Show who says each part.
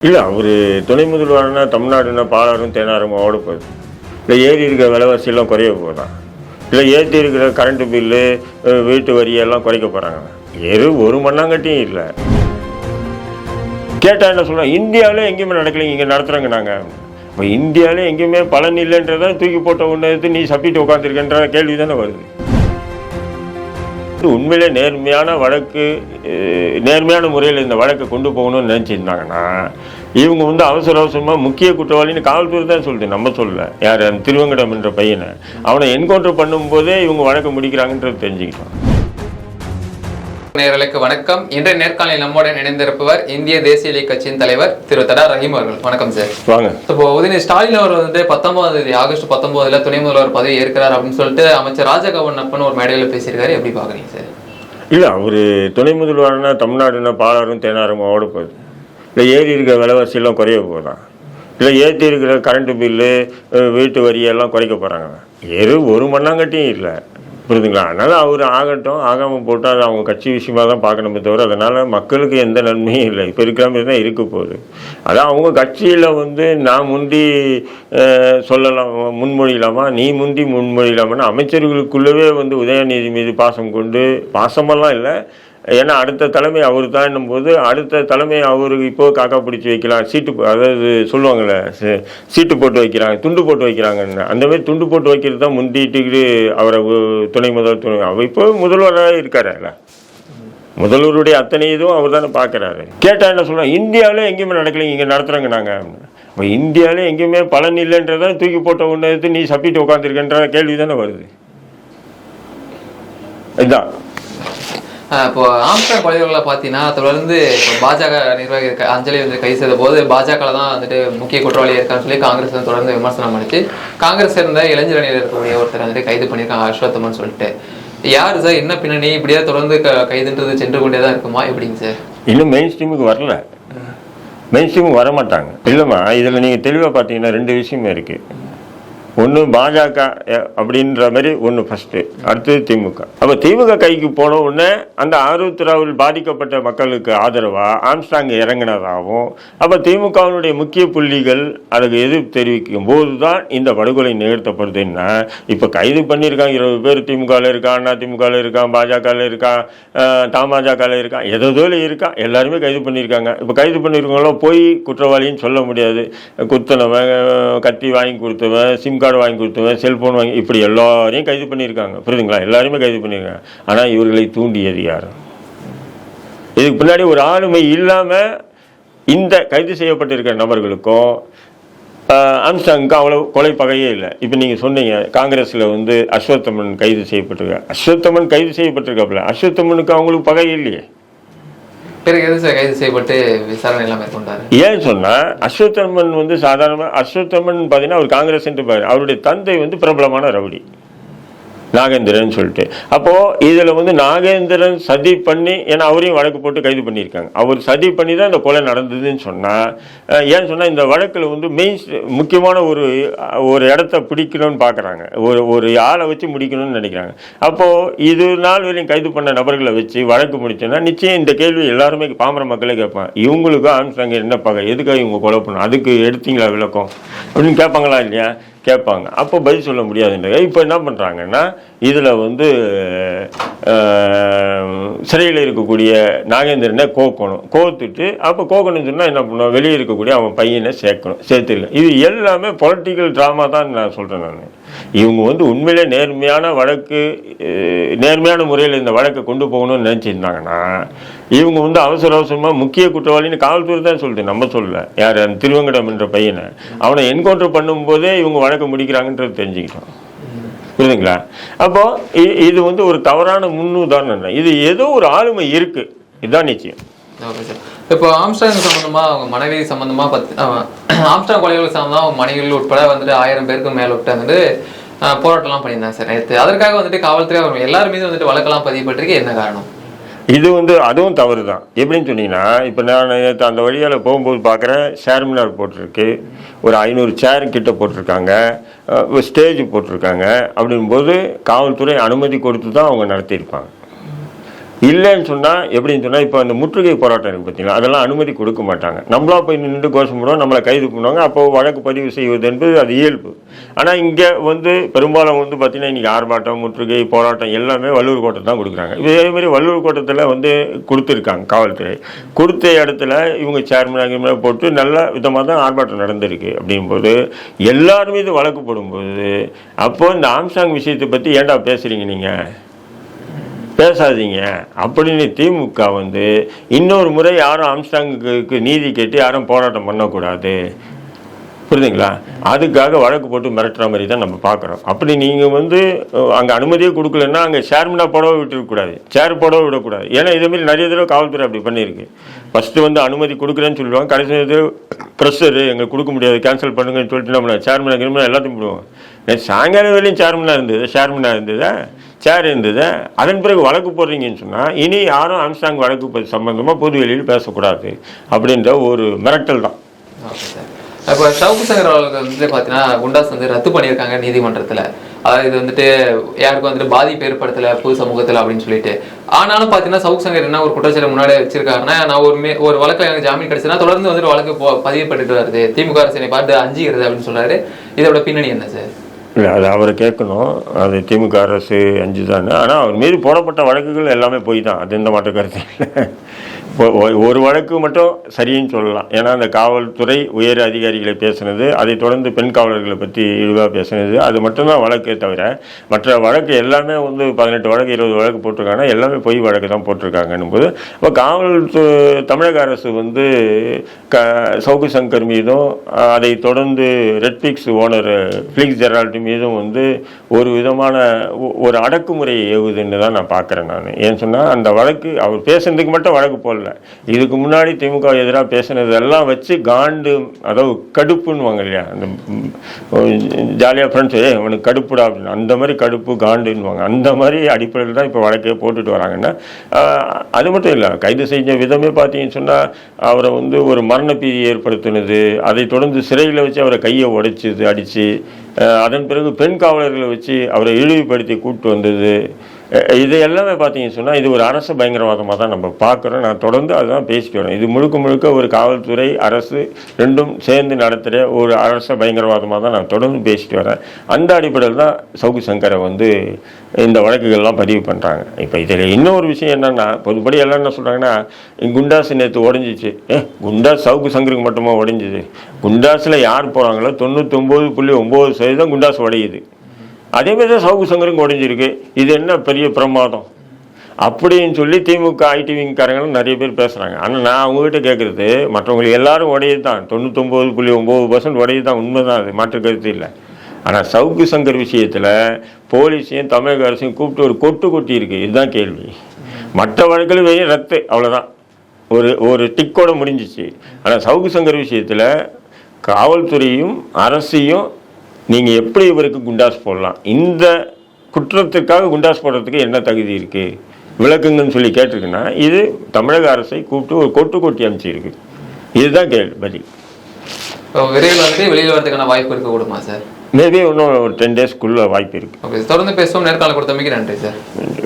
Speaker 1: இல்லை அவர் துணை முதல்வர்னா தமிழ்நாடுனா பாலாறும் தேனாரும் ஓட போகுது. இல்லை ஏறி இருக்கிற விலைவாசியெல்லாம் குறைய போகுதான் இல்லை ஏற்றி இருக்கிற கரண்ட் பில்லு வீட்டு வரி எல்லாம் குறைக்க போகிறாங்க எரு ஒரு மண்ணாங்கட்டியும் இல்லை. கேட்டால் என்ன சொல்கிறோம் இந்தியாவிலே எங்கேயுமே நடக்கலைங்க இங்கே நடத்துகிறாங்க நாங்கள் இப்போ இந்தியாவிலே எங்கேயுமே பலன் இல்லைன்றதான் தூக்கி போட்ட ஒன்று எடுத்து நீ சப்பிட்டு உட்காந்துருக்கன்ற கேள்வி தானே வருது. உண்மையிலே நேர்மையான வழக்கு நேர்மையான முறையில் இந்த வழக்கை கொண்டு போகணும்னு நினச்சிருந்தாங்கன்னா இவங்க வந்து அவசர அவசரமாக முக்கிய குற்றவாளின்னு காவல்துறை தான் சொல்லுது நம்ம சொல்லல. யார் அந்த திருவங்கடம் என்ற பையனை. அவனை என்கவுண்டர் பண்ணும்போதே இவங்க வழக்கு முடிக்கிறாங்கன்றது தெரிஞ்சுக்கிட்டோம்.
Speaker 2: நேயர்களுக்கு வணக்கம். இன்றைய நேர்காணலில் நம்முடன் இணைந்திருப்பவர் இந்திய தேசிய இலை கட்சியின் தலைவர் திரு தடா ரஹீம் அவர்கள். வணக்கம் சார்.
Speaker 1: வாங்க.
Speaker 2: இப்போ உதயநிதி ஸ்டாலின் அவர் வந்து பத்தொன்பதாம் தேதி ஆகஸ்ட் பத்தொன்பதுல துணை முதல்வர் பதவி ஏற்கிறார் அப்படின்னு சொல்லிட்டு அமைச்சர் ராஜகவண்ணப்பன் ஒரு மேடையில் பேசியிருக்காரு. எப்படி பாக்குறீங்க சார்?
Speaker 1: இல்லை அவர் துணை முதல்வர்னா தமிழ்நாடுனா பாலாறும் தேனாரும் ஓட போகுது. இல்லை ஏறி இருக்கிற விலைவாசியெல்லாம் குறைய போகுதான் இல்லை ஏற்றி இருக்கிற கரண்ட் பில்லு வீட்டு வரி எல்லாம் குறைக்க போகிறாங்க எரு ஒரு மண்ணாங்கட்டியும் இல்லை. புரியுதுங்களா? அதனால் அவர் ஆகட்டும் ஆகாமல் போட்டால் அது அவங்க கட்சி விஷயமா தான் பார்க்கணுமே தவிர அதனால் மக்களுக்கு எந்த நன்மையும் இல்லை. இப்போ இருக்கிற மாதிரி தான் இருக்க போகுது. அதான் அவங்க கட்சியில் வந்து நான் முந்தி சொல்லலாமா சொல்லலாம் முன்மொழியலாமா நீ முந்தி முன்மொழியலாமான்னு அமைச்சர்களுக்குள்ளவே வந்து உதயநிதி மீது பாசம் கொண்டு பாசமெல்லாம் இல்லை. ஏன்னா அடுத்த தலைமை அவர் தான் போது அடுத்த தலைமை அவருக்கு இப்போ காக்கா பிடிச்சி வைக்கலாம் சீட்டு அதாவது சொல்லுவாங்கள்ல சீட்டு போட்டு வைக்கிறாங்க துண்டு போட்டு வைக்கிறாங்கன்னு. அந்தமாரி துண்டு போட்டு வைக்கிறது தான் முந்திட்டு அவரை துணை முதல்வர் துணை அவர் இப்போ முதல்வராக இருக்காரல்ல முதல்வருடைய அத்தனை இதுவும் அவர் தானே பார்க்குறாரு கேட்டால் என்ன சொல்கிறோம் இந்தியாவிலே எங்கேயுமே நடக்கலைங்க இங்கே நடத்துகிறாங்க நாங்கள் இப்போ இந்தியாவிலே எங்கேயுமே பலன் இல்லைன்றதான் தூக்கி போட்ட ஒன்று எடுத்து நீ சப்பிட்டு உட்காந்துருக்கன்ற கேள்வி தானே வருது. இதுதான்.
Speaker 2: இப்போ ஆம்ஸ்டாங் கொலைகளை பார்த்தீங்கன்னா தொடர்ந்து பாஜக நிர்வாகி க- அஞ்சலி வந்து கைது செய்த போது பாஜக தான் வந்துட்டு முக்கிய குற்றவாளி இருக்கான்னு சொல்லி காங்கிரஸ் வந்து தொடர்ந்து விமர்சனம் பண்ணிச்சு. காங்கிரஸ் சேர்ந்த இளைஞர் அணியில் இருக்கக்கூடிய ஒருத்தர் வந்துட்டு கைது பண்ணியிருக்காங்க அஸ்வத்தமன் சொல்லிட்டு. யார் சார்? என்ன பின்னணி? இப்படியே தொடர்ந்து க- கைதுன்றது சென்று கொண்டே தான் இருக்குமா? எப்படிங்க சார்?
Speaker 1: இன்னும் மெயின் ஸ்ட்ரீமுக்கு வரல. மெயின் ஸ்ட்ரீமுக்கு வர மாட்டாங்க இல்லைம்மா இதில் நீங்கள் தெளிவாக பார்த்தீங்கன்னா ரெண்டு விஷயமே இருக்குது ஒன்று பாஜக அப்படின்ற மாதிரி ஒன்று ஃபஸ்ட்டு அடுத்தது திமுக. அப்போ திமுக கைக்கு போன உடனே அந்த ஆருத்ராவில் பாதிக்கப்பட்ட மக்களுக்கு ஆதரவாக ஆம்ஸ்டாங் இறங்கினதாகவும் அப்போ திமுகவினுடைய முக்கிய புள்ளிகள் அதுக்கு எதிர்ப்பு தெரிவிக்கும் போது தான் இந்த படுகொலை நிகழ்த்தப்படுதுன்னா இப்போ கைது பண்ணியிருக்காங்க இருபது பேர் திமுகவில் இருக்கான் அதிமுகவில் திமுகவில் இருக்கான் பாஜகவில் இருக்கான் தமாஜகவில் இருக்கான் எதோதோல இருக்கான் எல்லாருமே கைது பண்ணியிருக்காங்க. இப்போ கைது பண்ணியிருக்கவங்களும் போய் குற்றவாளின்னு சொல்ல முடியாது. குத்தனவன் கத்தி வாங்கி கொடுத்தவன் சிம் கார்டு வாங்கி கொடுத்தவன் செல்ஃபோன் வாங்கி இப்படி எல்லாரையும் கைது பண்ணியிருக்காங்க. புரியுதுங்களா? எல்லாருமே கைது பண்ணியிருக்காங்க. ஆனால் இவர்களை தூண்டியது யார்? இதுக்கு பின்னாடி ஒரு ஆளுமை இல்லாமல் இந்த கைது செய்யப்பட்டிருக்கிற நபர்களுக்கும் ஆம்ஸ்டாங்க்கு அவ்வளோ கொலை பகையே இல்லை. இப்போ நீங்கள் சொன்னீங்க காங்கிரஸில் வந்து அஸ்வத்தமன் கைது செய்யப்பட்டிருக்க அஸ்வத்தமன் கைது செய்யப்பட்டிருக்காப்புல. அஸ்வத்தமனுக்கு அவங்களுக்கு பகை இல்லையே.
Speaker 2: பிறகு எது சார் கைது செய்யப்பட்டு விசாரணை எல்லாம் மேற்கொண்டாரு?
Speaker 1: ஏன் சொன்னால் அஸ்வத்தமன் வந்து சாதாரணமாக அஸ்வத்தமன் பார்த்தீங்கன்னா அவர் காங்கிரஸ் என்று அவருடைய தந்தை வந்து பிரபலமான ரவுடி. நாகேந்திரன் சொல்லிட்டு. அப்போது இதில் வந்து நாகேந்திரன் சதி பண்ணி ஏன்னா அவரையும் வழக்கு போட்டு கைது பண்ணியிருக்காங்க. அவர் சதி பண்ணி தான் இந்த கொலை நடந்ததுன்னு சொன்னால் ஏன்னு சொன்னால் இந்த வழக்கில் வந்து மெயின் முக்கியமான ஒரு ஒரு இடத்த பிடிக்கணும்னு பார்க்குறாங்க ஒரு ஒரு ஆளை வச்சு முடிக்கணும்னு நினைக்கிறாங்க. அப்போது இது நாள் வரையும் கைது பண்ண நபர்களை வச்சு வழக்கு முடிச்சோன்னா நிச்சயம் இந்த கேள்வி எல்லாருமே பாமர மக்களே கேட்பேன் இவங்களுக்கும் ஆம்ஸ்டாங்க என்ன பகை எதுக்காக இவங்க கொலை பண்ணணும்? அதுக்கு எடுத்தீங்களா விளக்கம்? அப்படின்னு கேட்பாங்களா இல்லையா? கேட்பாங்க. அப்போ பதில் சொல்ல முடியாதுன்ற இப்போ என்ன பண்ணுறாங்கன்னா இதில் வந்து சிறையில் இருக்கக்கூடிய நாகேந்திரனை கோக்கணும். கோத்துட்டு அப்போ கோக்கணும்னு சொன்னால் என்ன பண்ணுவோம் வெளியே இருக்கக்கூடிய அவன் பையனை சேர்க்கணும் சேர்த்துருக்கேன் இது எல்லாமே பொலிட்டிக்கல் ட்ராமா தான் நான் சொல்கிறேன் நான். இவங்க வந்து உண்மையிலே நேர்மையான வழக்கு நேர்மையான முறையில் இந்த வழக்கை கொண்டு போகணும்னு நினச்சிருந்தாங்கன்னா இவங்க வந்து அவசர அவசரமாக முக்கிய குற்றவாளின்னு காவல்துறை தான் சொல்லுது நம்ம சொல்லல. யார்? திருவங்கடம் என்ற பையனை. அவனை என்கவுண்டர் பண்ணும்போதே இவங்க வழக்கை முடிக்கிறாங்கன்றது தெரிஞ்சுக்கிட்டோம். புரியுதுங்களா? அப்போ இது வந்து ஒரு தவறான முன்னுதாரணம் இல்லை. இது ஏதோ ஒரு ஆளுமை இருக்கு. இதுதான் நிச்சயம்.
Speaker 2: Okay sir. இப்போ ஆம்ஸ்டாங் சம்பந்தமா அவங்க மனைவி சம்பந்தமா பத்து ஆம்ஸ்டாங் கொலைகள் சம்பந்தமா அவங்க மனைவிகள் உட்பட வந்துட்டு ஆயிரம் பேருக்கு மேல விட்டு வந்துட்டு போராட்டம்லாம் பண்ணியிருந்தாங்க சார் நேற்று அதற்காக வந்துட்டு காவல்துறை அவங்க எல்லார் வந்துட்டு வழக்கெல்லாம் பதியப்பட்டிருக்கு. என்ன காரணம்?
Speaker 1: இது வந்து அதுவும் தவறு தான் எப்படின்னு சொன்னீங்கன்னா இப்போ நான் நேற்று அந்த வழியால் போகும்போது பார்க்குறேன் ஷேர்மினார் போட்டிருக்கு. ஒரு ஐநூறு சேர் கிட்ட போட்டிருக்காங்க. ஒரு ஸ்டேஜ் போட்டிருக்காங்க. அப்படிங்கும்போது காவல்துறை அனுமதி கொடுத்து தான் அவங்க நடத்தியிருப்பாங்க. இல்லைன்னு சொன்னால் எப்படின்னு சொன்னால் இப்போ அந்த முற்றுகை போராட்டம் இருக்கு பார்த்தீங்களா அதெல்லாம் அனுமதி கொடுக்க மாட்டாங்க. நம்மளா போய் நின்று கோஷம் போடுவோம் நம்மளை கைது பண்ணுவாங்க அப்போ வழக்கு பதிவு செய்வது என்பது அது இயல்பு. ஆனால் இங்கே வந்து பெரும்பாலும் வந்து பார்த்தீங்கன்னா இன்றைக்கி ஆர்ப்பாட்டம் முற்றுகை போராட்டம் எல்லாமே வள்ளுவர் கோட்டை தான் கொடுக்குறாங்க. இதே மாதிரி கோட்டத்தில் வந்து கொடுத்துருக்காங்க காவல்துறை. கொடுத்த இடத்துல இவங்க சேர்மனாக போட்டு நல்ல விதமாக தான் ஆர்ப்பாட்டம் நடந்திருக்கு அப்படிங்கும்போது எல்லாருமே இது வழக்கு போடும்போது அப்போது இந்த ஆம்சாங் விஷயத்தை பற்றி ஏன்டா பேசுகிறீங்க நீங்கள் பேசாதீங்க. அப்படின்னு திமுக வந்து இன்னொரு முறை யாரும் ஆம்ஸ்டாங்குக்கு நீதி கேட்டு யாரும் போராட்டம் பண்ணக்கூடாது. புரியுதுங்களா? அதுக்காக வழக்கு போட்டு மிரட்டுற மாதிரி தான் நம்ம பார்க்குறோம். அப்படி நீங்கள் வந்து அங்கே அனுமதியே கொடுக்கலன்னா அங்கே சேர்மனாக புடவை விட்டுருக்கக்கூடாது சேர் புடவை விடக்கூடாது. ஏன்னா இதேமாரி நிறைய தடவை காவல்துறை அப்படி பண்ணியிருக்கு. ஃபஸ்ட்டு வந்து அனுமதி கொடுக்குறேன்னு சொல்லுவாங்க கடைசி இது ப்ரெஷரு எங்களுக்கு கொடுக்க முடியாது. கேன்சல் பண்ணுங்கன்னு சொல்லிட்டு நம்ம சேர்மனாக கிருமனா எல்லாத்தையும் போடுவோம் சாயங்காலம் வேலையும் சேர்மனாக இருந்தது. சேர்மனாக இருந்ததா? சேர் இருந்தது. அதன் பிறகு வழக்கு போடுறீங்கன்னு சொன்னால் இனி யாரும் ஆம்ஸ்டாங் வழக்கு சம்பந்தமாக சம்பந்தமா பொது வெளியில் பேசக்கூடாது அப்படின்ற ஒரு மிரட்டல் தான்.
Speaker 2: சார் இப்போ சவுக்கு சங்கர் அவர்கள் வந்து பார்த்தீங்கன்னா குண்டாஸ் வந்து ரத்து பண்ணியிருக்காங்க நீதிமன்றத்தில். அதாவது இது வந்துட்டு யாருக்கும் வந்துட்டு பாதிப்பு ஏற்படுத்தல பொது சமூகத்தில் அப்படின்னு சொல்லிட்டு. ஆனாலும் பார்த்தீங்கன்னா சவுக்கு சங்கர் என்ன ஒரு குற்றச்சாட்டு முன்னாடி வச்சிருக்காருன்னா நான் ஒரு மே ஒரு வழக்கில் எனக்கு ஜாமீன் கிடைச்சதுன்னா தொடர்ந்து வந்துட்டு வழக்கு பதிவு பண்ணிட்டு வருது. திமுக அரசு என்னை பார்த்து அஞ்சுகிறது அப்படின்னு சொல்றாரு. இதோட பின்னணி என்ன சார்
Speaker 1: இல்லை அது அவரை கேட்கணும். அது திமுக அரசு அஞ்சு தானே ஆனால் அவர் மீது போடப்பட்ட வழக்குகள் எல்லாமே போய் தான் அது எந்த மாற்ற கருத்து? இல்லை ஒரு வழக்கு மட்டும் சரின்னு சொல்லலாம். ஏன்னா அந்த காவல்துறை உயர் அதிகாரிகளை பேசுனது அதை தொடர்ந்து பெண் காவலர்களை பற்றி இழிவாக பேசுனது அது மட்டும்தான் வழக்கே தவிர மற்ற வழக்கு எல்லாமே வந்து பதினெட்டு வழக்கு இருபது வழக்கு போட்டிருக்காங்கன்னா எல்லாமே பொய் வழக்கு தான் போட்டிருக்காங்கன்னும் போது இப்போ காவல் தமிழக அரசு வந்து க சவுக்கு சங்கர் மீதும் அதை தொடர்ந்து ரெட்பிக்ஸ் ஓனர் ஃபிளிக்ஸ் ஜெரால்டு மீதும் வந்து ஒரு விதமான ஒ- ஒரு அடக்குமுறை ஏவுதுன்னு தான் நான் பார்க்குறேன் நான். ஏன்னு சொன்னால் அந்த வழக்கு அவர் பேசுனதுக்கு மட்டும் வழக்கு போடல. இதுக்கு முன்னாடி திமுக எதிராக பேசினதெல்லாம் வச்சு காண்டு அதாவது கடுப்புன்னுவாங்க இல்லையா? அந்த ஜாலியாக ஃப்ரெண்ட்ஸ் ஏ அவனுக்கு கடுப்புடா அப்படின்னு. அந்த மாதிரி கடுப்பு காண்டுன்னுவாங்க. அந்த மாதிரி அடிப்படையில் தான் இப்போ வழக்கே போட்டுட்டு வராங்கன்னா அது மட்டும் இல்லை. கைது செஞ்ச விதமே பார்த்தீங்கன்னு சொன்னால் அவரை வந்து ஒரு மரண பீதி ஏற்படுத்தினது அதை தொடர்ந்து சிறையில் வச்சு அவரை கையை உடைச்சிது அடித்து அதன் பிறகு பெண் காவலர்களை வச்சு அவரை இழிவுபடுத்தி கூப்பிட்டு வந்தது இது எல்லாமே பார்த்தீங்கன்னு சொன்னால் இது ஒரு அரசு பயங்கரவாதமாக தான் நம்ம பார்க்குறோம். நான் தொடர்ந்து அதுதான் பேசிட்டு வரேன். இது முழுக்க முழுக்க ஒரு காவல்துறை அரசு ரெண்டும் சேர்ந்து நடத்துகிற ஒரு அரச பயங்கரவாதமாக தான் நான் தொடர்ந்து பேசிட்டு வரேன். அந்த அடிப்படையில் தான் சவுக்கு சங்கரை வந்து இந்த வழக்குகள்லாம் பதிவு பண்ணுறாங்க இப்போ இதில் இன்னொரு விஷயம் என்னென்னா பொதுப்படி எல்லாம் என்ன சொல்கிறாங்கன்னா குண்டாஸ் நேற்று உடஞ்சிச்சு ஏ குண்டாஸ் சவுக்கு சங்கருக்கு மட்டுமா உடஞ்சிது குண்டாஸில் யார் போகிறாங்களோ தொண்ணூத்தொம்பது புள்ளி ஒம்பது சதவீதம் குண்டாஸ் உடையுது. அதே மாதிரி தான் சவுக்கு சங்கரம் உடைஞ்சிருக்கு இது என்ன பெரிய பிரமாதம்? அப்படின்னு சொல்லி திமுக ஐடிவிங்காரங்களும் நிறைய பேர் பேசுகிறாங்க ஆனால் நான் அவங்ககிட்ட கேட்குறது மற்றவங்களுக்கு எல்லாரும் உடையது தான். தொண்ணூத்தொம்பது புள்ளி ஒம்பது பர்சன்ட் உடையது தான். உண்மை தான் அது. மாற்று கருத்து இல்லை. ஆனால் சவுக்கு சங்கர் விஷயத்தில் போலீஸையும் தமிழக அரசையும் கூப்பிட்டு ஒரு கொட்டு கொட்டி இருக்குது இதுதான் கேள்வி. மற்ற வழக்கில் வெறும் ரத்து. அவ்வளோதான் ஒரு ஒரு டிக்கோட முடிஞ்சிச்சு. ஆனால் சவுக்கு சங்கர் விஷயத்தில் காவல்துறையும் அரசையும் நீங்கள் எப்படி இவருக்கு குண்டாஸ் போடலாம்? இந்த குற்றத்துக்காக குண்டாஸ் போடுறதுக்கு என்ன தகுதி இருக்குது விளக்குங்கன்னு சொல்லி கேட்டிருக்குன்னா இது தமிழக அரசை கூப்பிட்டு ஒரு கொட்டு கொட்டி அமைச்சிருக்கு இதுதான் கேள்வி. பதில்
Speaker 2: விரைவில் வந்து வெளியில் வரதுக்கான வாய்ப்பு இருக்க கூடுமா சார்?
Speaker 1: மேபி இன்னும் ஒரு டென் டேஸ்க்குள்ளே வாய்ப்பு இருக்குது
Speaker 2: ஓகே தொடர்ந்து பேசுவோம். நேர்காணல் கொடுத்தமைக்கு நன்றி சார்.